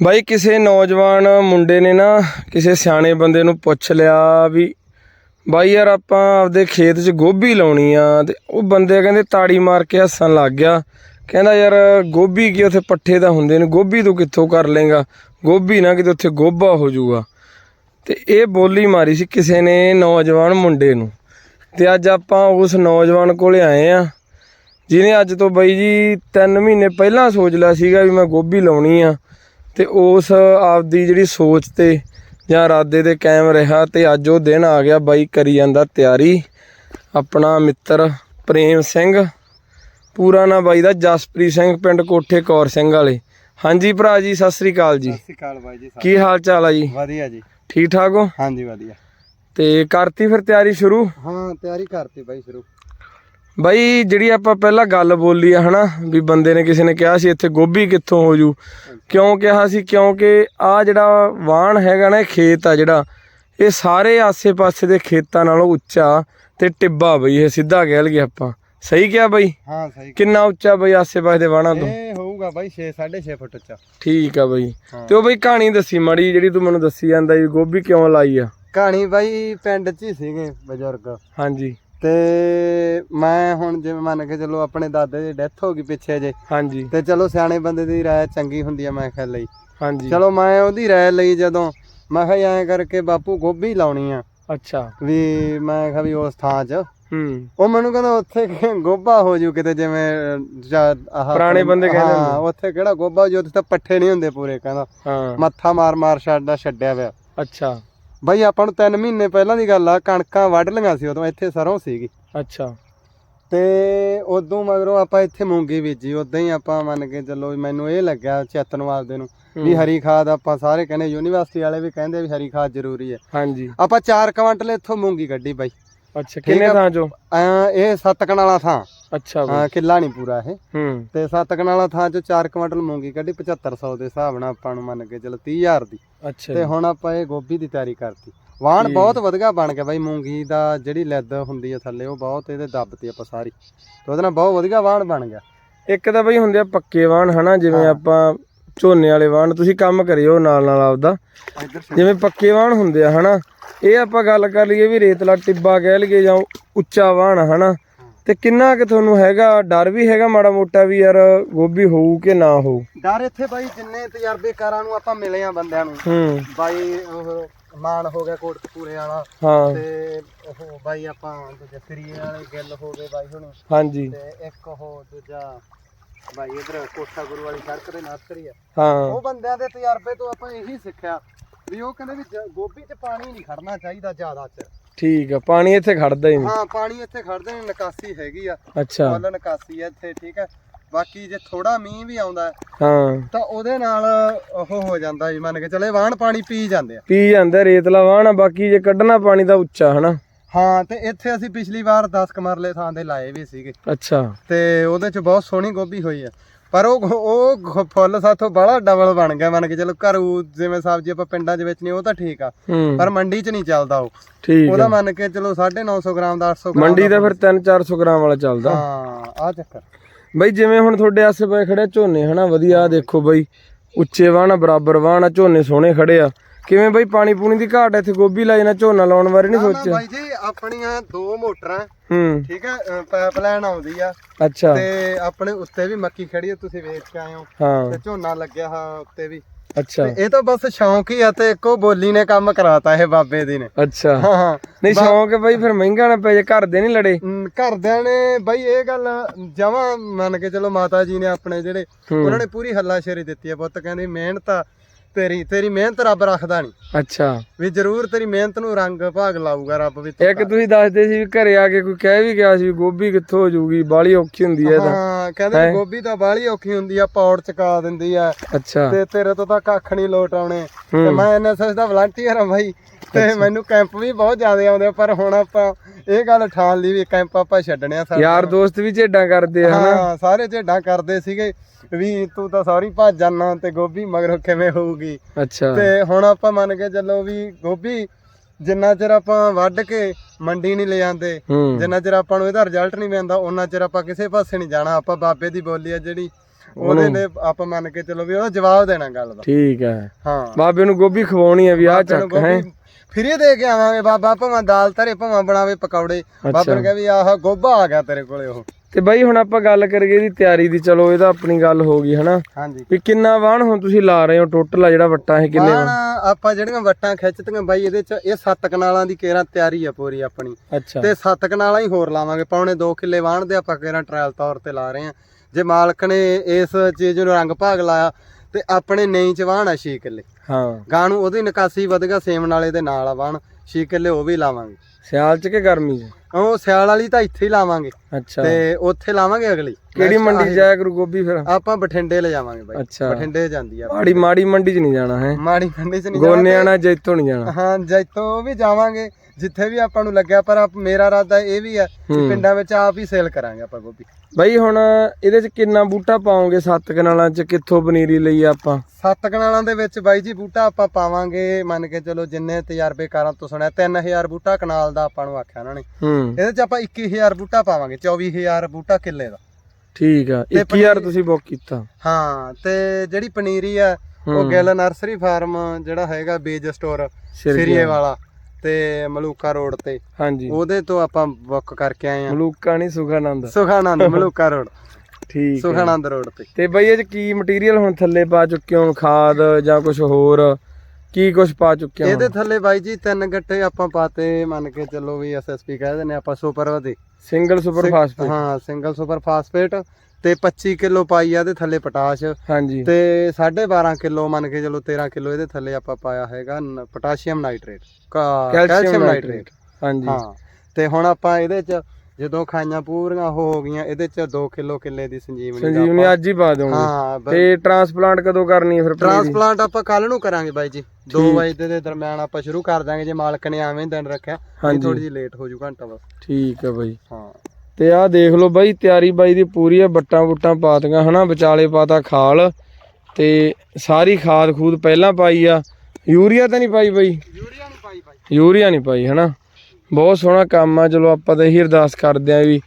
ਬਾਈ, ਕਿਸੇ ਨੌਜਵਾਨ ਮੁੰਡੇ ਨੇ ਨਾ ਕਿਸੇ ਸਿਆਣੇ ਬੰਦੇ ਨੂੰ ਪੁੱਛ ਲਿਆ ਵੀ, ਬਾਈ ਯਾਰ ਆਪਾਂ ਆਪਦੇ ਖੇਤ 'ਚ ਗੋਭੀ ਲਾਉਣੀ ਆ ਤੇ ਉਹ ਬੰਦੇ ਕਹਿੰਦੇ ਤਾੜੀ ਮਾਰ ਕੇ ਹੱਸਣ ਲੱਗ ਗਿਆ। ਕਹਿੰਦਾ ਯਾਰ ਗੋਭੀ ਕੀ ਉੱਥੇ ਪੱਠੇ ਤਾਂ ਹੁੰਦੇ ਨੇ, ਗੋਭੀ ਤੂੰ ਕਿੱਥੋਂ ਕਰ ਲੇਗਾ ਗੋਭੀ ਨਾ ਕਿਤੇ ਉੱਥੇ ਗੋਭਾ ਹੋ ਜਾਊਗਾ। ਤੇ ਇਹ ਬੋਲੀ ਮਾਰੀ ਸੀ ਕਿਸੇ ਨੇ ਨੌਜਵਾਨ ਮੁੰਡੇ ਨੂੰ। ਤੇ ਅੱਜ ਆਪਾਂ ਉਸ ਨੌਜਵਾਨ ਕੋਲੇ ਆਏ ਆ, ਜਿਹਨੇ ਅੱਜ ਤੋਂ ਬਾਈ ਜੀ 3 ਮਹੀਨੇ ਪਹਿਲਾਂ ਸੋਚ ਲਿਆ ਸੀਗਾ ਵੀ ਮੈਂ ਗੋਭੀ ਲਾਉਣੀ ਆ। ਤੇ ਉਸ ਆਪਦੀ ਜਿਹੜੀ ਸੋਚ ਤੇ ਜਾਂ ਇਰਾਦੇ ਤੇ ਕਾਇਮ ਰਿਹਾ ਤੇ ਅੱਜ ਉਹ ਦਿਨ ਆ ਗਿਆ ਬਾਈ ਕਰੀ ਜਾਂਦਾ ਤਿਆਰੀ। ਆਪਣਾ ਮਿੱਤਰ ਪ੍ਰੇਮ ਸਿੰਘ ਪੂਰਾ ਨਾਂ ਬਾਈ ਦਾ ਜਸਪ੍ਰੀਤ ਸਿੰਘ ਪਿੰਡ ਕੋਠੇ ਕੌਰ ਸਿੰਘ ਵਾਲੇ। ਹਾਂਜੀ ਭਰਾ ਜੀ ਸਤਿ ਸ੍ਰੀ ਅਕਾਲ ਜੀ। ਸਤਿ ਸ਼੍ਰੀ ਅਕਾਲ ਬਾਈ ਜੀ ਕੀ ਹਾਲ ਚਾਲ ਆ ਜੀ? ਵਧੀਆ ਜੀ। ਠੀਕ ਠਾਕ ਹੋ? ਹਾਂਜੀ ਵਧੀਆ। ਤੇ ਕਰਤੀ ਫਿਰ ਤਿਆਰੀ ਸ਼ੁਰੂ? ਹਾਂ ਤਿਆਰੀ ਕਰਤੀ ਬਾਈ ਸ਼ੁਰੂ। ਬਾਈ ਜਿਹੜੀ ਆਪਾਂ ਪਹਿਲਾਂ ਗੱਲ ਬੋਲੀ ਆ ਹਨਾ ਵੀ ਬੰਦੇ ਨੇ ਕਿਸੇ ਨੇ ਕਿਹਾ ਸੀ ਇੱਥੇ ਗੋਭੀ ਕਿੱਥੋਂ ਹੋ ਜੂ? ਕਿਉਂ ਕਿਹਾ ਸੀ? ਕਿਉਂਕਿ ਆ ਜਿਹੜਾ ਵਾਹਣ ਹੈਗਾ ਨਾ ਇਹ ਖੇਤ ਆ ਜਿਹੜਾ ਇਹ ਸਾਰੇ ਆਸੇ-ਪਾਸੇ ਦੇ ਖੇਤਾਂ ਨਾਲੋਂ ਉੱਚਾ ਤੇ ਟਿੱਬਾ ਬਈ ਇਹ ਸਿੱਧਾ ਕਹਿ ਲਈਏ ਆਪਾਂ। ਸਹੀ ਕਿਹਾ ਬਾਈ? ਹਾਂ ਸਹੀ ਕਿੰਨਾ ਉੱਚਾ ਬਈ ਆਸੇ-ਪਾਸੇ ਦੇ ਵਾਹਣਾਂ ਤੋਂ? ਇਹ ਹੋਊਗਾ ਬਾਈ 6 6.5 ਫੁੱਟ ਉੱਚਾ। ਠੀਕ ਆ ਬਈ। ਤੇ ਉਹ ਬਈ ਕਹਾਣੀ ਦੱਸੀ ਮੜੀ ਜਿਹੜੀ ਤੂੰ ਮੈਨੂੰ ਦੱਸੀ ਜਾਂਦਾ ਵੀ ਗੋਭੀ ਕਿਉਂ ਲਾਈ ਆ? ਕਹਾਣੀ ਬਾਈ ਪਿੰਡ 'ਚ ਹੀ ਸੀਗੇ ਬਜ਼ੁਰਗ। ਹਾਂਜੀ। ਤੇ ਮੈਂ ਹੁਣ ਜਿਵੇਂ ਮੰਨ ਕੇ ਚੱਲੋ ਆਪਣੇ ਦਾਦੇ ਦੀ ਡੈਥ ਹੋ ਗਈ ਪਿੱਛੇ ਜੇ ਹਾਂਜੀ। ਤੇ ਚਲੋ ਸਿਆਣੇ ਬੰਦੇ ਦੀ ਰਾਏ ਚੰਗੀ ਹੁੰਦੀ ਆ ਮੈਂ ਕਿਹਾ ਲਈ। ਹਾਂਜੀ। ਚਲੋ ਮੈਂ ਉਹਦੀ ਰਾਏ ਲਈ ਜਦੋਂ ਮੈਂ ਕਿਹਾ ਐਂ ਕਰਕੇ ਬਾਪੂ ਗੋਭੀ ਲਾਉਣੀ ਆ। ਅੱਛਾ। ਵੀ ਮੈਂ ਕਿਹਾ ਵੀ ਉਸ ਥਾਂ 'ਚ। ਹੂੰ। ਉਹ ਮੈਨੂੰ ਕਹਿੰਦਾ ਉੱਥੇ ਕਿ ਗੋਭਾ ਹੋ ਜੂ ਕਿਤੇ ਜਿਵੇਂ ਜਾਂ ਆਹ ਪੁਰਾਣੇ ਬੰਦੇ ਕਹਿੰਦੇ ਹਾਂ। ਉੱਥੇ ਕਿਹੜਾ ਗੋਭਾ ਜੂ ਉੱਥੇ ਤਾਂ ਪੱਠੇ ਨਹੀਂ ਹੁੰਦੇ ਪੂਰੇ ਕਹਿੰਦਾ। ਹਾਂ। ਮੱਥਾ ਮਾਰ ਮਾਰ ਛੱਡਦਾ ਛੱਡਿਆ ਪਿਆ। ਅੱਛਾ। ਬਈ ਆਪਾਂ ਨੂੰ 3 ਮਹੀਨੇ ਪਹਿਲਾਂ ਦੀ ਗੱਲ ਆ ਕਣਕਾਂ ਵੱਢ ਲਈਆਂ ਸੀ ਉਦੋਂ ਇੱਥੇ ਸਰੋਂ ਸੀਗੀ। ਅੱਛਾ। ਤੇ ਉਦੋਂ ਮਗਰੋਂ ਆਪਾਂ ਇੱਥੇ ਮੂੰਗੀ ਬੀਜੀ ਉਦਾਂ ਹੀ ਆਪਾਂ ਮੰਨ ਕੇ ਚੱਲੋ ਵੀ ਮੈਨੂੰ ਇਹ ਲੱਗਿਆ ਚੇਤਨਵਾਲ ਦੇ ਨੂੰ ਵੀ। ਹਰੀ ਖਾਦ ਆਪਾਂ ਸਾਰੇ ਕਹਿੰਦੇ ਯੂਨੀਵਰਸਿਟੀ ਵਾਲੇ ਵੀ ਕਹਿੰਦੇ ਵੀ ਹਰੀ ਖਾਦ ਜ਼ਰੂਰੀ ਹੈ। ਹਾਂਜੀ। ਆਪਾਂ 4 ਕੁਇੰਟਲ ਇੱਥੋਂ ਮੂੰਗੀ ਕੱਢੀ ਬਾਈ। ਅੱਛਾ ਕਿੰਨੇ। ਥਾਂ ਚੋਂ? ਇਹ ਸੱਤ ਕਨਾਲਾ ਥਾਂ। ਅੱਛਾ ਬਈ ਹਾਂ ਕਿੱਲਾ ਨਹੀਂ ਪੂਰਾ ਇਹ। ਹੂੰ। ਤੇ ਸੱਤ ਕਨਾਲਾ ਥਾਂ ਚੋਂ 4 ਕੁਇੰਟਲ ਮੂੰਗੀ ਕੱਢੀ 7500 ਦੇ ਹਿਸਾਬ ਨਾਲ ਆਪਾਂ ਨੂੰ ਮੰਨ ਕੇ ਚਲੋ 30000 ਦੀ। ਅੱਛਾ ਤੇ ਜੀ। ਹੁਣ ਆਪਾਂ ਇਹ ਗੋਭੀ ਦੀ ਤਿਆਰੀ ਕਰਤੀ। ਠੀਕ। ਬਹੁਤ ਵਧੀਆ ਬਣ ਗਿਆ ਬਾਈ ਮੂੰਗੀ ਦਾ ਜਿਹੜੀ ਲਿੱਦ ਹੁੰਦੀ ਆ ਥੱਲੇ ਉਹ ਬਹੁਤ ਇਹਦੇ ਦੱਬਤੀ ਆਪਾਂ ਸਾਰੀ। ਤੇ ਉਹਦੇ ਨਾਲ ਬਹੁਤ ਵਧੀਆ ਵਾਹਣ ਬਣ ਗਿਆ। ਇੱਕ ਤਾਂ ਬਈ ਹੁੰਦੇ ਆ ਪੱਕੇ ਵਾਹਣ ਹਨਾ? ਜਿਵੇਂ ਹਾਂ। ਆਪਾਂ ਝੋਨੇ ਵਾਲੇ ਵਾਹਣ ਤੁਸੀਂ ਕੰਮ ਕਰਿਓ ਨਾਲ ਨਾਲ ਆਪਦਾ। ਇੱਧਰ ਜਿਵੇਂ ਪੱਕੇ ਵਾਹਣ ਹੁੰਦੇ ਆ ਹਨਾ? ਇਹ ਆਪਾਂ ਗੱਲ ਕਰ ਲਈਏ ਵੀ ਰੇਤਲਾ ਟਿੱਬਾ ਕਹਿ ਲਈਏ ਜਾਂ ਉੱਚਾ ਵਾਹਣ ਹਨਾ? ਤੇ ਕਿੰਨਾ ਕਿ ਤੁਹਾਨੂੰ ਹੈਗਾ? ਡਰ ਵੀ ਹੈਗਾ ਮਾੜਾ ਮੋਟਾ ਵੀ ਯਾਰ ਗੋਭੀ ਹੋਊ ਕਿ ਨਾ ਹੋਊ? ਡਰ ਇੱਥੇ ਬਾਈ ਜਿੰਨੇ ਤਜਰਬੇਕਾਰਾਂ ਨੂੰ ਆਪਾਂ ਮਿਲੇ ਆ ਬੰਦਿਆਂ ਨੂੰ। ਹੂੰ। ਬਾਈ ਉਹ ਮਾਨ ਹੋ ਗਿਆ ਕੋਟਕਪੂਰੇ ਵਾਲਾ ਹਾਂ। ਤੇ ਉਹ ਬਾਈ ਆਪਾਂ ਦੂਜੇ ਫਰੀਏ ਵਾਲੇ ਗਿੱਲ ਹੋ ਗਏ ਬਾਈ ਹੁਣੀ। ਹਾਂਜੀ। ਤੇ ਇੱਕ ਉਹ ਦੂਜਾ ਬਾਈ ਇਧਰ ਕੋਠਾ ਗੁਰੂ ਵਾਲੀ ਸੜਕ ਤੇ ਨਰਸਰੀ ਆ। ਹਾਂ। ਉਹ ਬੰਦਿਆਂ ਦੇ ਤਜਰਬੇ ਤੋਂ ਆਪਾਂ ਇਹੀ ਸਿੱਖਿਆ ਵੀ ਉਹ ਕਹਿੰਦੇ ਵੀ ਗੋਭੀ 'ਚ ਪਾਣੀ ਨਹੀਂ ਖੜਨਾ ਚਾਹੀਦਾ ਜ਼ਿਆਦਾ ਚ। ਠੀਕ ਆ ਪਾਣੀ ਇੱਥੇ ਖੜਦਾ ਹੀ ਨਹੀਂ। ਹਾਂ ਪਾਣੀ ਇੱਥੇ ਖੜਦੇ ਨੇ ਨਿਕਾਸੀ ਹੈਗੀ ਆ। ਅੱਛਾ। ਫੁੱਲ ਨਿਕਾਸੀ ਆ ਇੱਥੇ ਠੀਕ ਹੈ ਬਾਕੀ ਜੇ ਥੋੜਾ ਮੀਂਹ ਵੀ ਆਉਂਦਾ ਹੈ, ਹਾਂ। ਤਾਂ ਉਹਦੇ ਨਾਲ ਉਹ ਹੋ ਜਾਂਦਾ ਜੀ ਮੰਨ ਕੇ ਚਲੇ ਵਾਹਣ ਪਾਣੀ ਪੀ ਜਾਂਦੇ ਆ। ਪੀ ਜਾਂਦਾ ਰੇਤਲਾ ਵਾਹਣ ਆ, ਬਾਕੀ ਜੇ ਕੱਢਣਾ ਪਾਣੀ ਦਾ ਉੱਚਾ ਹਨਾ? ਹਾਂ ਤੇ ਇੱਥੇ ਅਸੀਂ ਪਿਛਲੀ ਵਾਰ 10 ਕਮਰਲੇ ਥਾਂ ਦੇ ਲਾਏ ਵੀ ਸੀਗੇ। ਅੱਛਾ। ਤੇ ਉਹਦੇ ਚ ਬਹੁਤ ਸੋਹਣੀ ਗੋਭੀ ਹੋਈ ਆ। ਪਰ ਉਹ ਉਹ ਫੁੱਲ ਸਾਥੋਂ ਬੜਾ ਡਬਲ ਬਣ ਗਿਆ। ਮੰਨ ਕੇ ਚਲੋ ਘਰ ਜਿਵੇਂ ਸਬਜ਼ੀ ਆਪਾਂ ਪਿੰਡਾਂ 'ਚ ਵੇਚਣੀ ਉਹ ਤਾਂ ਠੀਕ ਆ। ਹੂੰ। ਪਰ ਮੰਡੀ 'ਚ ਨਹੀਂ ਚੱਲਦਾ ਉਹ। ਠੀਕ ਉਹਦਾ ਆ। ਮੰਨ ਕੇ ਚਲੋ 950 ਗ੍ਰਾਮ ਦਾ 800 ਗ੍ਰਾਮ ਮੰਡੀ ਦਾ ਫਿਰ 3-400 ਗ੍ਰਾਮ ਵਾਲਾ ਚੱਲਦਾ। ਹਾਂ ਆ ਚੱਕਰ। ਬਈ ਜਿਵੇਂ ਹੁਣ ਤੁਹਾਡੇ ਆਸੇ ਪਾਸੇ ਖੜੇ ਝੋਨੇ ਹਨਾ? ਵਧੀਆ ਆਹ ਦੇਖੋ ਬਈ। ਉੱਚੇ ਵਾਹਣ ਆ, ਬਰਾਬਰ ਵਾਹਣ ਆ, ਝੋਨੇ ਸੋਹਣੇ ਖੜੇ ਆ। ਕਿਵੇਂ ਬਈ ਪਾਣੀ ਪੂਣੀ ਦੀ ਘਾਟ ਆ, ਇੱਥੇ? ਗੋਭੀ ਲਾਈ ਨਾ ਝੋਨਾ ਲਾਉਣ ਬਾਰੇ ਨਹੀਂ ਸੋਚਿਆ? ਬਾਈ ਜੀ ਆਪਣੀਆਂ ਦੋ ਮੋਟਰਾਂ ਹੂੰ। ਠੀਕ ਹੈ ਪਾਈਪਲਾਈਨ ਆਉਂਦੀ ਆ। ਅੱਛਾ। ਤੇ ਆਪਣੇ ਉੱਤੇ ਵੀ ਮੱਕੀ ਖੜੀ ਆ ਤੁਸੀਂ ਵੇਖ ਕੇ ਆਏ ਹੋ। ਤੇ ਝੋਨਾ ਲੱਗਿਆ ਹਾਂ ਉੱਤੇ ਵੀ। ਅੱਛਾ। ਇਹ ਤਾਂ ਬਸ ਸ਼ੌਂਕ ਹੀ ਆ ਤੇ ਇੱਕੋ ਬੋਲੀ ਨੇ ਕੰਮ ਕਰਾਤਾ ਇਹ ਬਾਬੇ ਦੀ ਨੇ। ਅੱਛਾ। ਹਾਂ ਹਾਂ। ਨਹੀਂ ਸ਼ੌਂਕ ਹੈ ਬਈ ਫਿਰ ਮਹਿੰਗਾ ਨਾ ਪੈ ਜੇ ਘਰ ਦੇ ਨਹੀਂ ਲੜੇ। ਘਰਦਿਆਂ ਨੇ ਬਾਈ ਇਹ ਗੱਲ ਜਮਾ ਮੰਨ ਕੇ ਚਲੋ ਮਾਤਾ ਜੀ ਨੇ ਆਪਣੇ ਜਿਹੜੇ। ਉਹਨਾਂ ਨੇ ਪੂਰੀ ਹੱਲਾਸ਼ੇਰੀ ਦਿੱਤੀ ਹੈ ਪੁੱਤ ਕਹਿੰਦੀ ਮਿਹਨਤ ਆ ਤੇਰੀ ਤੇਰੀ ਮਿਹਨਤ ਰੱਬ ਰੱਖਦਾ ਨਹੀਂ ਅੱਛਾ। ਵੀ ਜ਼ਰੂਰ ਤੇਰੀ ਮਿਹਨਤ ਨੂੰ ਰੰਗ ਭਾਗ ਲਾਊਗਾ ਰੱਬ ਵੀ ਇੱਕ ਤੁਸੀਂ ਦੱਸਦੇ ਸੀ ਵੀ ਘਰੇ ਆ ਕੇ ਕੋਈ ਕਹਿ ਵੀ ਗਿਆ ਸੀ ਵੀ ਗੋਭੀ ਕਿੱਥੋਂ ਹੋ ਜੂਗੀ ਬਾਲੀ ਔਖੀ ਹੁੰਦੀ ਹੈ ਤਾਂ। ਹਾਂ ਕਹਿੰਦੇ ਗੋਭੀ ਤਾਂ ਬਾਹਲੀ ਔਖੀ ਹੁੰਦੀ ਆ ਪੌੜ ਚਕਾ ਦਿੰਦੀ ਆ। ਅੱਛਾ। ਤੇ ਤੇਰੇ ਤੋਂ ਤਾਂ ਕੱਖ ਨਹੀਂ ਲੋਟ ਆਉਣੇ। ਤੇ। ਮੈਂ ਐਨਐਸਐਸ ਦਾ ਵਲੰਟੀਅਰ ਆ ਬਾਈ। ਤੇ ਮੈਨੂੰ ਕੈਂਪ ਵੀ ਬਹੁਤ ਜ਼ਿਆਦਾ ਆਉਂਦੇ ਆ, ਪਰ ਹੁਣ ਆਪਾਂ ਇਹ ਗੱਲ ਠਾਣ ਲਈ ਵੀ ਕੈਂਪ ਆਪਾਂ ਛੱਡਣੇ ਆ ਸਾਰੇ ਯਾਰ ਦੋਸਤ ਵੀ ਝੇਡਾਂ ਕਰਦੇ ਆ ਹਨਾ? ਹਾਂ ਸਾਰੇ ਝੇਡਾਂ ਕਰਦੇ ਸੀਗੇ ਵੀ ਤੂੰ ਤਾਂ ਸੌਰੀ ਭੱਜ ਜਾਣਾ ਤੇ ਗੋਭੀ ਮਗਰੋਂ ਕਿਵੇਂ ਹੋਊਗੀ। ਅੱਛਾ। ਤੇ ਹੁਣ ਆਪਾਂ ਮੰਨ ਕੇ ਚੱਲੋ ਵੀ ਗੋਭੀ ਜਿੰਨਾ ਚਿਰ ਆਪਾਂ ਵੱਢ ਕੇ ਮੰਡੀ ਨਹੀਂ ਲੈ ਜਾਂਦੇ ਜਿੰਨਾ ਚਿਰ ਆਪਾਂ ਨੂੰ ਇਹਦਾ ਰਿਜ਼ਲਟ ਨਹੀਂ ਮਿਲਦਾ ਉਹਨਾਂ ਚਿਰ ਆਪਾਂ ਕਿਸੇ ਪਾਸੇ ਨਹੀਂ ਜਾਣਾ। ਆਪਾਂ ਬਾਬੇ ਦੀ ਬੋਲੀ ਆ ਜਿਹੜੀ ਉਹਦੇ ਨੇ ਆਪਾਂ ਮੰਨ ਕੇ ਚੱਲੋ ਵੀ ਉਹ ਜਵਾਬ ਦੇਣਾ ਗੱਲ ਦਾ। ਠੀਕ ਹੈ ਹਾਂ। ਬਾਬੇ ਨੂੰ ਗੋਭੀ ਖਵਾਉਣੀ ਹੈ ਵੀ ਆ ਚੱਕ ਹੈ? ਫਿਰੇ ਦੇ ਕੇ ਆਵਾਂਗੇ ਬਾਬਾ ਭਾਵੇਂ ਦਾਲ ਧਰੇ ਭਾਵੇਂ ਬਣਾਵੇ ਪਕੌੜੇ। ਬਾਬਾ ਨੇ ਕਿਹਾ ਵੀ ਆਹ ਗੋਭਾ ਆ ਗਿਆ ਤੇਰੇ ਕੋਲੇ ਉਹ। ਤੇ ਬਾਈ ਹੁਣ ਆਪਾਂ ਗੱਲ ਕਰੀਏ ਇਹਦੀ ਤਿਆਰੀ ਦੀ ਚਲੋ ਇਹਦਾ ਆਪਣੀ ਗੱਲ ਹੋ ਗਈ ਹਨਾ? ਵੀ ਕਿੰਨਾ ਵਾਹਣ ਹੁਣ ਤੁਸੀਂ ਲਾ ਰਹੇ ਹੋ ਟੋਟਲ ਆ ਜਿਹੜਾ ਵੱਟਾ ਇਹ ਕਿੰਨੇ ਬਾਣ ਆਪਾਂ ਜਿਹੜੀਆਂ ਵੱਟਾਂ ਖਿੱਚਤੀਆਂ ਬਾਈ ਇਹਦੇ ਚ ਇਹ ਸੱਤ ਕਨਾਲਾਂ ਦੀ ਕੇਰਾਂ ਤਿਆਰੀ ਆ ਪੂਰੀ ਆਪਣੀ। ਅੱਛਾ। ਤੇ ਸੱਤ ਕਨਾਲਾਂ ਹੀ ਹੋਰ ਲਾਵਾਂਗੇ। ਪੌਣੇ 2 ਕਿੱਲੇ ਵਾਹਣ ਦੇ ਆਪਾਂ ਕੇਰਾਂ ਟ੍ਰਾਇਲ ਤੌਰ ਤੇ ਲਾ ਰਹੇ ਆ ਜੇ ਮਾਲਕ ਨੇ ਇਸ ਚੀਜ਼ ਨੂੰ ਰੰਗ ਭਾਗ ਲਾਇਆ ਤੇ ਆਪਣੇ ਨਹੀਂ ਚ ਵਾਹਣ ਆ 6 ਕਿੱਲੇ। ਹਾਂ। ਗਾਂ ਨੂੰ ਉਹਦੀ ਨਿਕਾਸੀ ਵਧਗਾ ਸੇਮ ਨਾਲੇ ਦੇ ਨਾਲ ਆ ਵਾਹਣ। 6 ਕਿੱਲੇ ਉਹ ਵੀ ਲਾਵਾਂਗੇ। ਸਿਆਲ ਚ ਕਿ ਗਰਮੀ ਚ? ਉਹ ਸਿਆਲ ਵਾਲੀ ਤਾਂ ਇੱਥੇ ਹੀ ਲਾਵਾਂਗੇ। ਅੱਛਾ। ਤੇ ਉੱਥੇ ਲਾਵਾਂਗੇ ਅਗਲੀ। ਕਿਹੜੀ ਮੰਡੀ ਜਾਇਆ ਕਰੂ ਗੋਭੀ ਫਿਰ? ਆਪਾਂ ਬਠਿੰਡੇ ਲੈ ਜਾਵਾਂਗੇ ਬਾਈ। ਅੱਛਾ। ਬਠਿੰਡੇ ਜਾਂਦੀ ਆ। ਮਾੜੀ ਮਾੜੀ ਮੰਡੀ ਚ ਨਹੀਂ ਜਾਣਾ ਹੈ? ਮਾੜੀ ਮੰਡੀ ਚ ਨਹੀਂ ਗੋਨਿਆਣਾ ਜੈਤੋਂ ਨਹੀਂ ਜਾਣਾ। ਹਾਂ ਜੈਤੋਂ ਵੀ ਜਾਵਾਂਗੇ। ਜਿੱਥੇ ਵੀ ਆਪਾਂ ਨੂੰ ਲੱਗਿਆ ਪਰ ਮੇਰਾ ਇਰਾਦਾ ਇਹ ਵੀ ਹੈ ਕਿ। ਪਿੰਡਾਂ ਵਿੱਚ ਆਪ ਹੀ ਸੇਲ ਕਰਾਂਗੇ ਆਪਾਂ ਗੋਭੀ। ਬਾਈ ਹੁਣ ਇਹਦੇ ਚ ਕਿੰਨਾ ਬੂਟਾ ਪਾਓਗੇ? ਸੱਤ ਕਨਾਲਾਂ ਚ ਕਿੱਥੋਂ ਪਨੀਰੀ ਲਈ ਆਪਾਂ? ਸੱਤ ਕਨਾਲਾਂ ਦੇ ਵਿੱਚ ਬਾਈ ਜੀ ਬੂਟਾ ਆਪਾਂ ਪਾਵਾਂਗੇ। ਮੰਨ ਕੇ ਚਲੋ ਜਿੰਨੇ ਤਜਰਬੇਕਾਰਾਂ ਤੋਂ ਸੁਣਿਆ 3000 ਬੂਟਾ ਕਨਾਲ ਦਾ ਆਪਾਂ ਨੂੰ ਆਖਿਆ ਉਹਨਾਂ ਨੇ। ਹੂੰ। ਇਹਦੇ ਚ ਆਪਾਂ 21000 ਬੂਟਾ ਪਾਵਾਂਗੇ 24000 ਬੂਟਾ ਕਿੱਲੇ ਦਾ। ਠੀਕ ਆ ਤੇ 21000 ਤੁਸੀਂ ਬੁੱਕ ਕੀਤਾ। ਹਾਂ ਤੇ ਜਿਹੜੀ ਪਨੀਰੀ ਆ ਉਹ। ਗਿੱਲ ਨਰਸਰੀ ਫਾਰਮ ਜਿਹੜਾ ਹੈਗਾ ਬੀਜ ਸਟੋਰ। ਸਿਰੀਏ ਵਾਲਾ ਤੇ ਮਲੂਕਾ ਰੋਡ ਤੇ। ਹਾਂਜੀ। ਉਹਦੇ ਤੋਂ ਆਪਾਂ ਬੁੱਕ ਕਰਕੇ ਆਏ ਆ। ਮਲੂਕਾ ਨਹੀਂ ਸੁਖਾਨੰਦ। ਸੁਖਾਨੰਦ ਮਲੂਕਾ ਰੋਡ। ਠੀਕ ਸੁਖਾਨੰਦ ਰੋਡ ਤੇ। ਤੇ ਬਈ ਇਹ ਚ ਕੀ ਮਟੀਰੀਅਲ ਹੁਣ ਥੱਲੇ ਪਾ ਚੁੱਕੇ ਹੋ ਖਾਦ ਜਾਂ ਕੁਝ ਹੋਰ? ਕੀ ਕੁਝ ਪਾ ਚੁੱਕੇ ਹੋ ਇਹਦੇ ਥੱਲੇ ਬਾਈ ਜੀ ਤਿੰਨ ਗੱਟੇ ਆਪਾਂ ਪਾਤੇ ਮੰਨ ਕੇ ਚੱਲੋ ਵੀ ਐਸਐਸਪੀ ਕਹਿ ਦਿੰਦੇ ਆਪਾਂ ਸੁਪਰ ਉਹਦੇ ਸਿੰਗਲ ਸੁਪਰ ਫਾਸਫੇਟ ਹਾਂ ਸਿੰਗਲ ਸੁਪਰ ਫਾਸਫੇਟ ਤੇ 25 ਕਿਲੋ ਪਾਈ ਆ ਇਹਦੇ ਥੱਲੇ ਪੋਟਾਸ਼। ਹਾਂਜੀ। ਤੇ 12.5 ਕਿਲੋ ਮੰਨ ਕੇ ਚਲੋ 13 ਕਿਲੋ ਇਹਦੇ ਥੱਲੇ ਆਪਾਂ ਪਾਇਆ ਹੈਗਾ ਨ- potassium nitrate. Calcium nitrate. Nitrate. ਹਾਂਜੀ। ਹਾਂ ਤੇ ਹੁਣ ਆਪਾਂ ਇਹਦੇ ਚ ਜਦੋਂ ਖਾਈਆਂ ਪੂਰੀਆਂ ਹੋ ਗਈਆਂ ਇਹਦੇ ਚ 2 ਕਿਲੋ ਕਿੱਲੇ ਦੀ ਸੰਜੀਵਨੀ ਦਾ ਸੰਜੀਵਨੀ ਅੱਜ ਹੀ ਪਾ ਦੋਗੇ ਹਾਂ ਤੇ ਟਰਾਂਸਪਲਾਂਟ ਕਦੋਂ ਕਰਨੀ ਹੈ ਫਿਰ ਪਨੀਰੀ? ਟ੍ਰਾਂਸਪਲਾਂਟ ਆਪਾਂ ਕੱਲ ਨੂੰ ਕਰਾਂਗੇ ਬਾਈ ਜੀ। 2 ਵਜੇ ਦੇ ਦਰਮਿਆਨ ਆਪਾਂ ਸ਼ੁਰੂ ਕਰ ਦਾਂਗੇ ਜੇ ਮਾਲਕ ਨੇ ਐਵੇਂ ਦਿਨ ਰੱਖਿਆ ਹਾਂਜੀ। ਥੋੜੀ ਜਿਹੀ ਲੇਟ ਹੋ ਜੂ ਘੰਟਾ ਬਸ। ਠੀਕ ਹੈ ਬਈ। ਹਾਂ। ਤੇ ਆਹ ਦੇਖ ਲਓ ਬਾਈ ਤਿਆਰੀ ਬਾਈ ਦੀ ਪੂਰੀ ਆ ਬੱਟਾਂ ਬੁੱਟਾਂ ਪਾਤੀਆਂ ਹਨਾ? ਵਿਚਾਲੇ ਪਾਤਾ ਖਾਲ ਤੇ ਸਾਰੀ ਖਾਦ ਖੂਦ ਪਹਿਲਾਂ ਪਾਈ ਆ। ਯੂਰੀਆ ਤਾਂ ਨਹੀਂ ਪਾਈ ਬਾਈ? ਯੂਰੀਆ ਨਹੀਂ ਪਾਈ ਬਾਈ। ਯੂਰੀਆ ਨਹੀਂ ਪਾਈ ਹਨਾ? ਬਹੁਤ ਸੋਹਣਾ ਕੰਮ ਆ, ਚਲੋ ਆਪਾਂ ਤਾਂ ਇਹੀ ਅਰਦਾਸ ਕਰਦੇ ਆਂ ਵੀ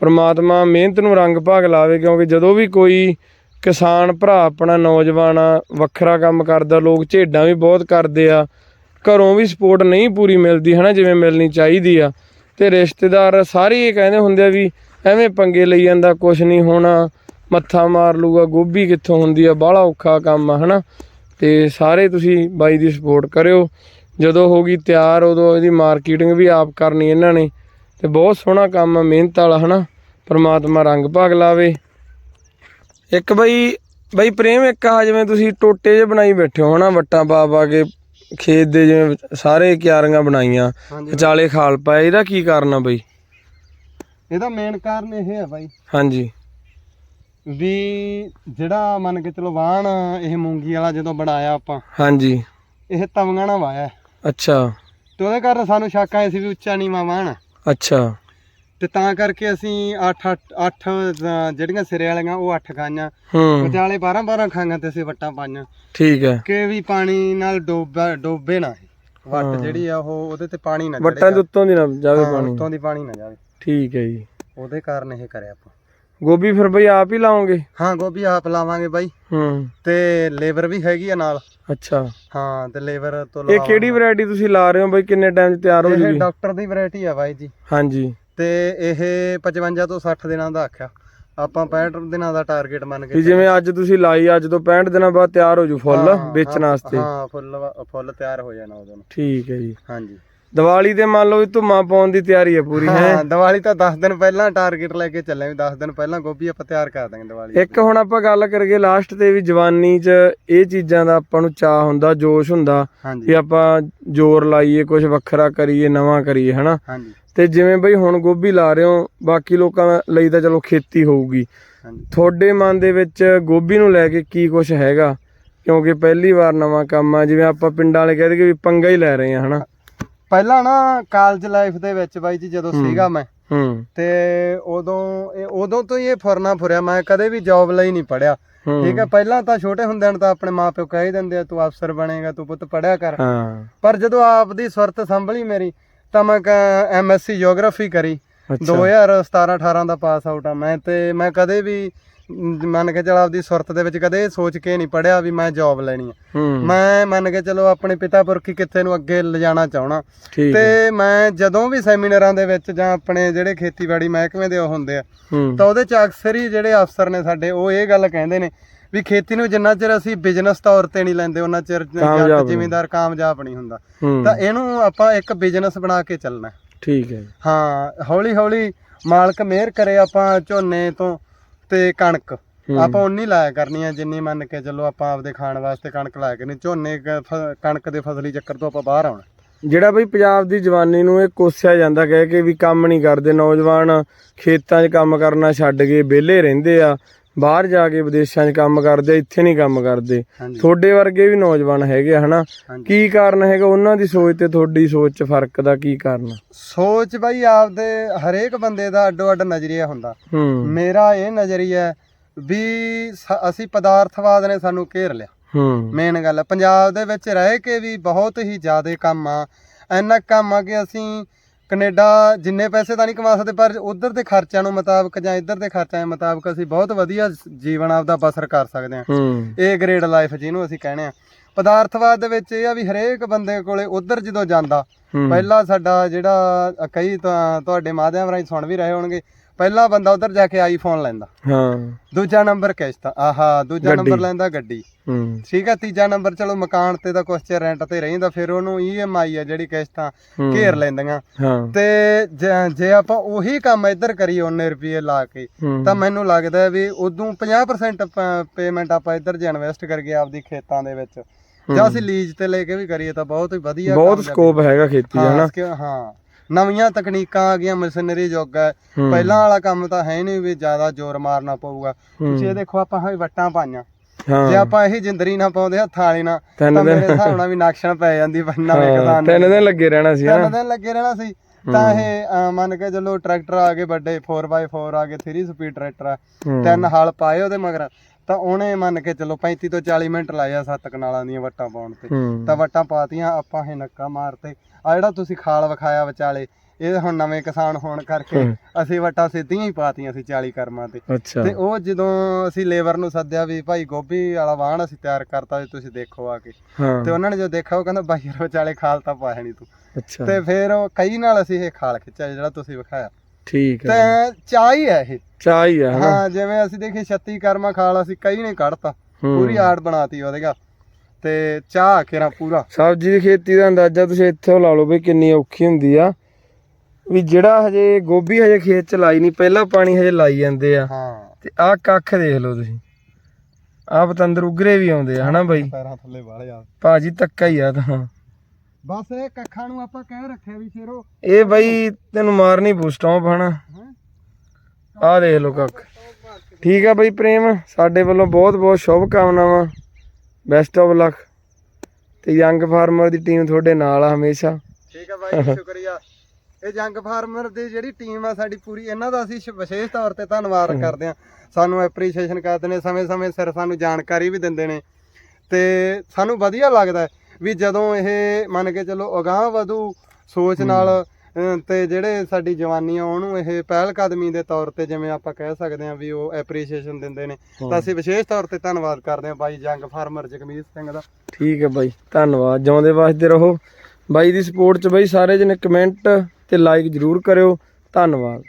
ਪਰਮਾਤਮਾ ਮਿਹਨਤ ਨੂੰ ਰੰਗ ਭਾਗ ਲਾਵੇ, ਕਿਉਂਕਿ ਜਦੋਂ ਵੀ ਕੋਈ ਕਿਸਾਨ, ਭਰਾ ਆਪਣਾ, ਨੌਜਵਾਨ ਆ, ਵੱਖਰਾ ਕੰਮ ਕਰਦਾ, ਲੋਕ ਝੇਡਾਂ ਵੀ ਬਹੁਤ ਕਰਦੇ ਆ, ਘਰੋਂ ਵੀ ਸਪੋਰਟ ਨਹੀਂ ਪੂਰੀ ਮਿਲਦੀ, ਹਨਾ, ਜਿਵੇਂ ਮਿਲਣੀ ਚਾਹੀਦੀ ਆ। ਤੇ ਰਿਸ਼ਤੇਦਾਰ ਸਾਰੇ ਇਹ ਕਹਿੰਦੇ ਹੁੰਦੇ ਆ ਵੀ ਐਵੇਂ ਪੰਗੇ ਲਈ ਜਾਂਦਾ, ਕੁਛ ਨਹੀਂ ਹੋਣਾ, ਮੱਥਾ ਮਾਰ ਲੂਗਾ ਗੋਭੀ ਕਿੱਥੋਂ ਹੁੰਦੀ ਆ, ਬਾਹਲਾ ਔਖਾ ਕੰਮ ਆ, ਹਨਾ। ਤੇ ਸਾਰੇ ਤੁਸੀਂ ਬਾਈ ਦੀ ਸਪੋਰਟ ਕਰਿਓ। ਜਦੋਂ ਹੋ ਗਈ ਤਿਆਰ ਉਦੋਂ ਇਹਦੀ ਮਾਰਕੀਟਿੰਗ ਵੀ ਆਪ ਕਰਨੀ ਇਹਨਾਂ ਨੇ। ਤੇ ਬਹੁਤ ਸੋਹਣਾ ਕੰਮ ਆ ਮਿਹਨਤ ਵਾਲਾ ਹਨਾ? ਪਰਮਾਤਮਾ ਰੰਗ ਭਾਗ ਲਾਵੇ। ਇੱਕ ਬਈ ਬਈ ਪ੍ਰੇਮ ਇੱਕ ਆ ਜਿਵੇਂ ਤੁਸੀਂ ਟੋਟੇ ਜੇ ਬਣਾਈ ਬੈਠੇ ਹੋ ਹਨਾ? ਵੱਟਾਂ ਪਾ ਪਾ ਕੇ ਖੇਤ ਦੇ ਜਿਵੇਂ ਸਾਰੇ ਕਿਆਰੀਆਂ ਬਣਾਈਆਂ ਵਿਚਾਲੇ ਖਾਲ ਪਾਇਆ। ਇਹਦਾ ਕੀ ਕਾਰਨ ਆ ਬਈ? ਇਹਦਾ ਮੇਨ ਕਾਰਨ ਇਹ ਹੈ ਬਾਈ ਹਾਂਜੀ। ਵੀ ਜਿਹੜਾ ਮੰਨ ਕੇ ਚਲੋ ਵਾਹਣ ਇਹ ਮੂੰਗੀ ਵਾਲਾ ਜਦੋਂ ਬਣਾਇਆ ਆਪਾਂ ਹਾਂਜੀ। ਇਹ ਨਾਲ ਵਾਇਆ ਅੱਛਾ। ਤੇ ਉਹਦੇ ਕਾਰਨ ਸਾਨੂੰ ਸ਼ੱਕ ਆਇਆ ਸੀ ਵੀ ਉੱਚਾ ਨੀਵਾਂ ਵਾਹਣ। ਅੱਛਾ। ਤੇ ਤਾਂ ਕਰਕੇ ਅਸੀਂ 8 8 8 ਜਿਹੜੀਆਂ ਸਿਰੇ ਵਾਲੀਆਂ ਉਹ 8 ਖਾਈਆਂ। ਹੂੰ। ਵਿਚਾਲੇ 12 12 ਖਾਈਆਂ ਤੇ ਅਸੀਂ ਵੱਟਾਂ ਪਾਈਆਂ। ਠੀਕ ਹੈ। ਕਿ ਵੀ ਪਾਣੀ ਨਾਲ ਡੋਬਾ ਡੋਬੇ ਨਾ ਇਹ। ਵੱਟ। ਜਿਹੜੀ ਆ ਉਹ ਉਹਦੇ ਤੇ ਪਾਣੀ ਨਾ ਵੱਟਾਂ ਦੇ ਉੱਤੋਂ ਦੀ ਨਾ ਜਾਵੇ ਪਾਣੀ। ਉੱਤੋਂ ਦੀ ਪਾਣੀ ਨਾ ਜਾਵੇ। ਠੀਕ ਹੈ ਜੀ। ਉਹਦੇ ਕਾਰਨ ਇਹ ਕਰਿਆ ਆਪਾਂ। ਗੋਭੀ ਫਿਰ ਬਈ ਆਪ ਹੀ ਲਾਓਗੇ? ਹਾਂ ਗੋਭੀ ਆਪ ਲਾਵਾਂਗੇ ਬਾਈ। ਹੂੰ। ਤੇ ਲੇਬਰ ਵੀ ਹੈਗੀ ਆ ਨਾਲ। ਅੱਛਾ। ਹਾਂ ਤੇ ਲੇਬਰ ਤੋਂ ਇਹ ਕਿਹੜੀ ਵੈਰਾਈਟੀ ਤੁਸੀਂ ਲਾ ਰਹੇ ਹੋ ਬਈ? ਕਿੰਨੇ ਟਾਈਮ 'ਚ ਤਿਆਰ ਹੋ ਇਹ ਜੂਗੀ? ਡਾਕਟਰ ਦੀ ਵੈਰਾਈਟੀ ਆ ਬਾਈ ਜੀ। ਹਾਂਜੀ। ਤੇ ਇਹ 55 ਤੋਂ 60 ਦਿਨਾਂ ਦਾ ਆਖਿਆ। ਆਪਾਂ 65 ਦਿਨਾਂ ਦਾ ਟਾਰਗੇਟ ਮੰਨ ਕੇ ਜਿਵੇਂ ਅੱਜ ਤੁਸੀਂ ਲਾਈ ਅੱਜ ਤੋਂ 65 ਦਿਨਾਂ ਬਾਅਦ ਤਿਆਰ ਹੋ ਜੂ ਫੁੱਲ ਵੇਚਣ ਵਾਸਤੇ। ਹਾਂ ਫੁੱਲ ਫੁੱਲ ਤਿਆਰ ਹੋ ਜਾਣਾ ਉਦੋਂ। ਠੀਕ ਹੈ ਜੀ। ਹਾਂਜੀ। ਦੀਵਾਲੀ ਤੇ ਮੰਨ ਲਓ ਵੀ ਧੁੰਮਾਂ ਪਾਉਣ ਦੀ ਤਿਆਰੀ ਹੈ ਪੂਰੀ ਹੈ? ਹਾਂ ਦੀਵਾਲੀ ਤਾਂ 10 ਦਿਨ ਪਹਿਲਾਂ ਟਾਰਗੇਟ ਲੈ ਕੇ ਚੱਲੇ ਵੀ 10 ਦਿਨ ਪਹਿਲਾਂ ਗੋਭੀ ਆਪਾਂ ਤਿਆਰ ਕਰ ਦਾਂਗੇ ਦੀਵਾਲੀ ਇੱਕ ਹੁਣ ਆਪਾਂ ਗੱਲ ਕਰੀਏ ਲਾਸਟ ਤੇ ਵੀ ਜਵਾਨੀ 'ਚ ਇਹ ਚੀਜ਼ਾਂ ਦਾ ਆਪਾਂ ਨੂੰ ਚਾਹ ਹੁੰਦਾ ਜੋਸ਼ ਹੁੰਦਾ ਵੀ ਹਾਂਜੀ ਆਪਾਂ ਜ਼ੋਰ ਲਾਈਏ ਕੁਝ ਵੱਖਰਾ ਕਰੀਏ ਨਵਾਂ ਕਰੀਏ ਹਨਾ? ਤੇ ਜਿਵੇਂ ਬਈ ਹੁਣ ਗੋਭੀ ਲਾ ਰਹੇ ਹੋ ਬਾਕੀ ਲੋਕਾਂ ਲਈ ਤਾਂ ਚਲੋ ਖੇਤੀ ਹੋਊਗੀ। ਤੁਹਾਡੇ ਮਨ ਦੇ ਵਿੱਚ ਗੋਭੀ ਨੂੰ ਲੈ ਕੇ ਕੀ ਕੁਝ ਹੈਗਾ? ਕਿਉਂਕਿ ਪਹਿਲੀ ਵਾਰ ਨਵਾਂ ਕੰਮ ਆ ਜਿਵੇਂ ਆਪਾਂ ਪਿੰਡਾਂ ਵਾਲੇ ਕਹਿੰਦੇ ਕਿ ਵੀ ਪੰਗਾ ਹੀ ਲੈ ਰਹੇ ਆ ਹਨਾ? ਪਹਿਲਾਂ ਨਾ ਕਾਲਜ ਲਾਈਫ ਦੇ ਵਿੱਚ ਬਾਈ ਜੀ ਜਦੋਂ ਸੀਗਾ ਮੈਂ ਹੂੰ। ਤੇ ਉਦੋਂ ਇਹ ਉਦੋਂ ਤੋਂ ਹੀ ਇਹ ਫੁਰਨਾ ਫੁਰਿਆ ਮੈਂ ਕਦੇ ਵੀ ਜੌਬ ਲਈ ਨਹੀਂ ਪੜਿਆ। ਠੀਕ ਹੈ ਪਹਿਲਾਂ ਤਾਂ ਛੋਟੇ ਹੁੰਦਿਆਂ ਨੂੰ ਤਾਂ ਆਪਣੇ ਮਾਪਿਓ ਕਹਿ ਦਿੰਦੇ ਆ ਤੂੰ ਅਫਸਰ ਬਣੇਗਾ ਤੂੰ ਪੁੱਤ ਪੜਿਆ ਕਰ। ਹਾਂ। ਪਰ ਜਦੋਂ ਆਪ ਦੀ ਸੁਰਤ ਸੰਭਲੀ ਮੇਰੀ ਤਾਂ ਮੈਂ ਐਮਐਸਸੀ ਜੀਓਗ੍ਰਾਫੀ ਕਰੀ। ਅੱਛਾ। 2017 18 ਦਾ ਪਾਸ ਆਊਟ ਆ। ਮੈਂ ਤੇ ਮੈਂ ਕਦੇ ਵੀ ਮੰਨ ਕੇ ਚਲ ਆਪਦੀ ਸੁਰਤ ਦੇ ਵਿੱਚ ਕਦੇ ਸੋਚ ਕੇ ਨਹੀਂ ਪੜਿਆ ਵੀ ਮੈਂ ਜੌਬ ਲੈਣੀ ਆ। ਮੈਂ ਮੰਨ ਕੇ ਚਲੋ ਆਪਣੇ ਪਿਤਾ ਪੁਰਖੀ ਕਿੱਥੇ ਨੂੰ ਅੱਗੇ ਲਿਜਾਣਾ ਚਾਹਣਾ ਤੇ ਮੈਂ ਜਦੋਂ ਵੀ ਸੈਮੀਨਾਰਾਂ ਦੇ ਵਿੱਚ ਜਾਂ ਆਪਣੇ ਜਿਹੜੇ ਖੇਤੀਬਾੜੀ ਮਹਿਕਮੇ ਦੇ ਉਹ ਹੁੰਦੇ ਆ ਤਾਂ ਉਹਦੇ ਚ ਅਕਸਰ ਹੀ ਜਿਹੜੇ ਅਫਸਰ ਨੇ ਸਾਡੇ ਉਹ ਇਹ ਗੱਲ ਕਹਿੰਦੇ ਨੇ ਵੀ ਖੇਤੀ ਨੂੰ ਜਿੰਨਾ ਚਿਰ ਅਸੀਂ ਬਿਜ਼ਨਸ ਤੌਰ ਤੇ ਨਹੀਂ ਲੈਂਦੇ ਉਹਨਾਂ ਚਿਰ। ਜ਼ਿਮੀਂਦਾਰ ਕਾਮਯਾਬ ਨਹੀਂ ਹੁੰਦਾ। ਤਾਂ ਇਹਨੂੰ ਆਪਾਂ ਇੱਕ ਬਿਜ਼ਨਸ ਬਣਾ ਕੇ ਚੱਲਣਾ। ਠੀਕ ਹੈ। ਹਾਂ ਹੌਲੀ ਹੌਲੀ ਮਾਲਕ ਮਿਹਰ ਕਰੇ ਆਪਾਂ ਝੋਨੇ ਤੋਂ। ਤੇ ਕਣਕ। ਆਪਾਂ ਉਨੀ ਲਾਇਆ ਕਰਨੀ ਹੈ ਜਿੰਨੀ ਮੰਨ ਕੇ ਚੱਲੋ ਆਪਾਂ ਆਪਦੇ ਖਾਣ ਵਾਸਤੇ ਕਣਕ ਲਾਇਆ ਕਰਨੀ। ਝੋਨੇ ਕ- ਫ- ਕਣਕ ਦੇ ਫਸਲੀ ਚੱਕਰ ਤੋਂ ਆਪਾਂ ਬਾਹਰ ਆਉਣਾ। ਜਿਹੜਾ ਬਈ ਪੰਜਾਬ ਦੀ ਜਵਾਨੀ ਨੂੰ ਇਹ ਕੋਸਿਆ ਜਾਂਦਾ ਕਹਿ ਕੇ ਵੀ ਕੰਮ ਨਹੀਂ ਕਰਦੇ ਨੌਜਵਾਨ ਖੇਤਾਂ 'ਚ ਕੰਮ ਕਰਨਾ ਛੱਡ ਕੇ ਵਿਹਲੇ ਰਹਿੰਦੇ ਆ ਬਾਹਰ ਜਾ ਕੇ ਵਿਦੇਸ਼ਾਂ 'ਚ ਕੰਮ ਕਰਦੇ ਇੱਥੇ ਨਹੀਂ ਕੰਮ ਕਰਦੇ। ਤੁਹਾਡੇ ਵਰਗੇ ਵੀ ਨੌਜਵਾਨ ਹੈਗੇ ਹਨਾ? ਕੀ ਕਾਰਨ ਹੈਗਾ ਉਹਨਾਂ ਦੀ ਸੋਚ ਤੇ ਤੁਹਾਡੀ ਸੋਚ 'ਚ ਫ਼ਰਕ ਦਾ ਕੀ ਕਾਰਨ? ਸੋਚ ਬਈ ਆਪਦੇ ਹਰੇਕ ਬੰਦੇ ਦਾ ਅੱਡੋ ਅੱਡ ਨਜ਼ਰੀਆ ਹੁੰਦਾ। ਮੇਰਾ ਇਹ ਨਜ਼ਰੀਆ ਵੀ ਅਸੀਂ ਪਦਾਰਥਵਾਦ ਨੇ ਸਾਨੂੰ ਘੇਰ ਲਿਆ। ਮੇਨ ਗੱਲ ਪੰਜਾਬ ਦੇ ਵਿੱਚ ਰਹਿ ਕੇ ਵੀ ਬਹੁਤ ਹੀ ਜ਼ਿਆਦਾ ਕੰਮ ਆ। ਇੰਨਾ ਕੰਮ ਆ ਕਿ ਅਸੀਂ ਕੈਨੇਡਾ ਜਿੰਨੇ ਪੈਸੇ ਤਾਂ ਨਹੀਂ ਕਮਾ ਸਕਦੇ ਪਰ ਉਧਰ ਦੇ ਖਰਚਿਆਂ ਨੂੰ ਮੁਤਾਬਕ ਜਾਂ ਇੱਧਰ ਦੇ ਖਰਚਿਆਂ ਦੇ ਮੁਤਾਬਕ ਅਸੀਂ ਬਹੁਤ ਵਧੀਆ ਜੀਵਨ ਆਪਦਾ ਬਸਰ ਕਰ ਸਕਦੇ ਹਾਂ। ਹੂੰ। ਏ ਗ੍ਰੇਡ ਲਾਈਫ ਜਿਹਨੂੰ ਅਸੀਂ ਕਹਿੰਦੇ ਆ ਪਦਾਰਥਵਾਦ ਦੇ ਵਿੱਚ ਇਹ ਆ ਵੀ ਹਰੇਕ ਬੰਦੇ ਕੋਲੇ ਉਧਰ ਜਦੋਂ ਜਾਂਦਾ ਪਹਿਲਾ ਸਾਡਾ ਜਿਹੜਾ ਕਈ ਤਾਂ ਤੁਹਾਡੇ ਮਾਧਿਅਮ ਰਾਹੀਂ ਸੁਣ ਵੀ ਰਹੇ ਹੋਣਗੇ ਪਹਿਲਾ ਬੰਦਾ ਉਧਰ ਜਾ ਕੇ ਆਈਫੋਨ ਲੈਂਦਾ। ਹਾਂ। ਦੂਜਾ ਨੰਬਰ ਕਿਸ਼ਤ ਆਹਾ ਦੂਜਾ। ਨੰਬਰ ਲੈਂਦਾ ਗੱਡੀ। ਹੂੰ। ਠੀਕ ਆ ਤੀਜਾ ਨੰਬਰ ਚਲੋ ਮਕਾਨ ਤੇ ਤਾਂ ਕੁਛ ਚਿਰ ਰੈਂਟ ਤੇ ਰਹਿੰਦਾ ਫਿਰ ਉਹਨੂੰ ਈਐਮਆਈ ਆ ਜਿਹੜੀ ਕਿਸ਼ਤਾਂ। ਘੇਰ ਲੈਂਦੀਆਂ। ਤੇ ਜ- ਆਪਾਂ ਉਹੀ ਕੰਮ ਇੱਧਰ ਕਰੀਏ ਉਹਨੇ ਰੁਪਏ ਲਾ ਕੇ। ਤਾਂ ਮੈਨੂੰ ਲੱਗਦਾ ਵੀ ਉਦੋਂ 50% ਪੇਮੈਂਟ ਆਪਾਂ ਇੱਧਰ ਜੇ ਇਨਵੈਸਟ ਕਰਕੇ ਆਪਦੀ ਖੇਤਾਂ ਦੇ ਵਿੱਚ। ਜਾਂ ਅਸੀਂ ਲੀਜ਼ ਤੇ ਲੈ ਕੇ ਵੀ ਕਰੀਏ ਤਾਂ ਬਹੁਤ ਹੀ ਵਧੀਆ ਬਹੁਤ ਸਕੋਪ ਹੈਗਾ ਖੇਤੀ ਦਾ ਹਾਂ ਹਨਾ? ਹਾਂ। ਨਵੀਆਂ ਤਕਨੀਕਾਂ ਆ ਗਈਆਂ ਮਸ਼ੀਨਰੀ ਯੁੱਗ ਹੈ। ਪਹਿਲਾਂ ਵਾਲਾ ਕੰਮ ਤਾਂ ਹੈ ਨਹੀਂ ਵੀ ਜ਼ਿਆਦਾ ਜ਼ੋਰ ਮਾਰਨਾ ਪਊਗਾ। ਤੁਸੀਂ ਇਹ ਦੇਖੋ ਆਪਾਂ ਹਾਂ ਵੱਟਾਂ ਪਾਈਆਂ। ਜੇ ਆਪਾਂ ਇਹੀ ਜਿੰਦਰੀ ਨਾ ਪਾਉਂਦੇ ਹੱਥਾਂ ਵਾਲੀ ਨਾ ਤਿੰਨ ਤਾਂ ਮੇਰੇ ਹਿਸਾਬ ਨਾਲ ਵੀ ਨਕਸ਼ਣ ਪੈ ਜਾਂਦੀ ਬੰਨਾ ਵੇ ਹਾਂ, ਕਿਸਾਨ ਤਿੰਨ ਦਿਨ ਲੱਗੇ ਰਹਿਣਾ ਸੀ ਤਿੰਨ ਦਿਨ ਲੱਗੇ ਰਹਿਣਾ ਸੀ। ਤਾਂ ਇਹ ਮੰਨ ਕੇ ਚੱਲੋ ਟਰੈਕਟਰ ਆ ਗਏ ਵੱਡੇ 4x4 ਆ ਗਏ 3 ਸਪੀਡ ਟਰੈਕਟਰ ਆ। ਤਿੰਨ ਹਲ ਪਾਏ ਉਹਦੇ ਮਗਰ। ਤਾਂ ਉਹਨੇ ਮੰਨ ਕੇ ਚੱਲੋ 35 ਤੋਂ 40 ਮਿੰਟ ਲਾਏ ਆ ਸੱਤ ਕਨਾਲਾਂ ਦੀਆਂ ਵੱਟਾਂ ਪਾਉਣ ਤੇ। ਹੂੰ। ਤਾਂ ਵੱਟਾਂ ਪਾਤੀਆਂ ਆਪਾਂ ਇਹ ਨੱਕਾ ਮਾਰਤੇ। ਆ ਜਿਹੜਾ ਤੁਸੀਂ ਖਾਲ ਵਿਖਾਇਆ ਵਿਚਾਲੇ ਇਹ ਹੁਣ ਨਵੇਂ ਕਿਸਾਨ ਹੋਣ ਕਰਕੇ ਹੂੰ। ਅਸੀਂ ਵੱਟਾਂ ਸਿੱਧੀਆਂ ਹੀ ਪਾਤੀਆਂ ਸੀ 40 ਕਰਮਾਂ ਤੇ। ਅੱਛਾ। ਤੇ ਉਹ ਜਦੋਂ ਅਸੀਂ ਲੇਬਰ ਨੂੰ ਸੱਦਿਆ ਵੀ ਭਾਈ ਗੋਭੀ ਵਾਲਾ ਵਾਹਣ ਅਸੀਂ ਤਿਆਰ ਕਰਤਾ ਵੀ ਤੁਸੀਂ ਦੇਖੋ ਆ ਕੇ। ਹਾਂ। ਤੇ ਉਹਨਾਂ ਨੇ ਜਦੋਂ ਦੇਖਿਆ ਉਹ ਕਹਿੰਦਾ ਬਾਈ ਯਾਰ ਵਿਚਾਲੇ ਖਾਲ ਤਾਂ ਪਾਇਆ ਨਹੀਂ ਤੂੰ। ਅੱਛਾ। ਤੇ ਫਿਰ ਉਹ ਕਈ ਨਾਲ ਅਸੀਂ ਇਹ ਖਾਲ ਖਿੱਚਿਆ ਜਿਹੜਾ ਤੁਸੀਂ ਵਿਖਾਇਆ। ਠੀਕ ਤੇ ਹੈ ਚਾਹ ਹੀ ਹੈ ਇਹ। ਚਾਹ ਹੀ ਆ ਹਾਂ ਜਿਵੇਂ ਅਸੀਂ ਦੇਖੀ 36 ਕਰਮਾ ਖਾਲ ਅਸੀਂ ਕਈ ਨੇ ਕੱਢਤਾ। ਪੂਰੀ ਆੜ ਬਣਾਤੀ ਉਹਦੇਗਾ ਤੇ ਚਾਹ ਕੇਰਾ ਪੂਰਾ। ਸਬਜ਼ੀ ਦੀ ਖੇਤੀ ਦਾ ਅੰਦਾਜ਼ਾ ਤੁਸੀਂ ਇੱਥੋਂ ਲਾ ਲਓ ਵੀ ਕਿੰਨੀ ਔਖੀ ਹੁੰਦੀ ਆ। ਵੀ ਜਿਹੜਾ ਹਜੇ ਗੋਭੀ ਹਜੇ ਖੇਤ ਚ ਲਾਈ ਨਹੀਂ ਪਹਿਲਾਂ ਪਾਣੀ ਹਜੇ ਲਾਈ ਜਾਂਦੇ ਆ। ਹਾਂ। ਤੇ ਆਹ ਕੱਖ ਦੇਖ ਲਓ ਤੁਸੀਂ। ਆਹ ਪਤੰਦਰ ਉਗਰੇ ਵੀ ਆਉਂਦੇ ਆ ਹਨਾ ਬਾਈ? ਪੈਰਾਂ ਥੱਲੇ ਵਾਲੇ ਆ। ਭਾਜੀ ਤੱਕਾ ਹੀ ਆ ਤਾਂ। ਬਸ ਇਹ ਕੱਖਾਂ ਨੂੰ ਆਪਾਂ ਕਹਿ ਰੱਖਿਆ ਵੀ ਸ਼ੇਰੋ। ਇਹ ਬਾਈ ਤੈਨੂੰ ਮਾਰਨੀ ਬੂਸਟਾਂਪ ਹਨਾ? ਆਹ ਦੇਖ ਲਓ ਕੱਖ। ਠੀਕ ਆ ਬਾਈ ਪ੍ਰੇਮ ਸਾਡੇ ਵੱਲੋਂ ਬਹੁਤ ਬਹੁਤ ਸ਼ੁਭ ਕਾਮਨਾਵਾਂ ਬੈਸਟ ਆਫ ਲੱਕ ਤੇ ਯੰਗ ਫਾਰਮਰ ਦੀ ਟੀਮ ਤੁਹਾਡੇ ਨਾਲ ਆ ਹਮੇਸ਼ਾ। ਠੀਕ ਆ ਬਾਈ ਸ਼ੁਕਰੀਆ। ਇਹ ਜੰਗ ਫਾਰਮਰ ਦੀ ਜਿਹੜੀ ਟੀਮ ਆ ਸਾਡੀ ਪੂਰੀ ਇਹਨਾਂ ਦਾ ਅਸੀਂ ਵਿਸ਼ੇਸ਼ ਤੌਰ ਤੇ ਧੰਨਵਾਦ ਕਰਦੇ ਆ। ਸਾਨੂੰ ਐਪਰੀਸ਼ੀਏਸ਼ਨ ਕਰਦੇ ਨੇ ਸਮੇਂ-ਸਮੇਂ ਸਿਰ ਸਾਨੂੰ ਜਾਣਕਾਰੀ ਵੀ ਦਿੰਦੇ ਨੇ। ਤੇ ਸਾਨੂੰ ਵਧੀਆ ਲੱਗਦਾ ਵੀ ਜਦੋਂ ਇਹ ਮੰਨ ਕੇ ਚੱਲੋ ਅਗਾਹ ਵਧੂ ਸੋਚ ਨਾਲ ਤੇ ਜਿਹੜੇ ਸਾਡੀ ਜਵਾਨੀ ਆ ਉਹਨੂੰ ਇਹ ਪਹਿਲ ਕਦਮੀ ਦੇ ਤੌਰ ਤੇ ਜਿਵੇਂ ਆਪਾਂ ਕਹਿ ਸਕਦੇ ਆ ਵੀ ਉਹ ਐਪਰੀਸ਼ੀਏਸ਼ਨ ਦਿੰਦੇ ਨੇ। ਤਾਂ ਅਸੀਂ ਵਿਸ਼ੇਸ਼ ਤੌਰ ਤੇ ਧੰਨਵਾਦ ਕਰਦੇ ਆ ਬਾਈ ਜੰਗ ਫਾਰਮਰ ਜਗਮੀਤ ਸਿੰਘ ਦਾ। ਠੀਕ ਹੈ ਬਾਈ ਧੰਨਵਾਦ। ਜਿਉਂਦੇ ਵਾਸਤੇ ਰਹੋ। ਬਾਈ ਦੀ ਸਪੋਰਟ ਚ ਬਾਈ ਸਾਰੇ ਜਣੇ ਕਮੈਂਟ ਤੇ ਲਾਈਕ ਜਰੂਰ ਕਰਿਓ। ਧੰਨਵਾਦ।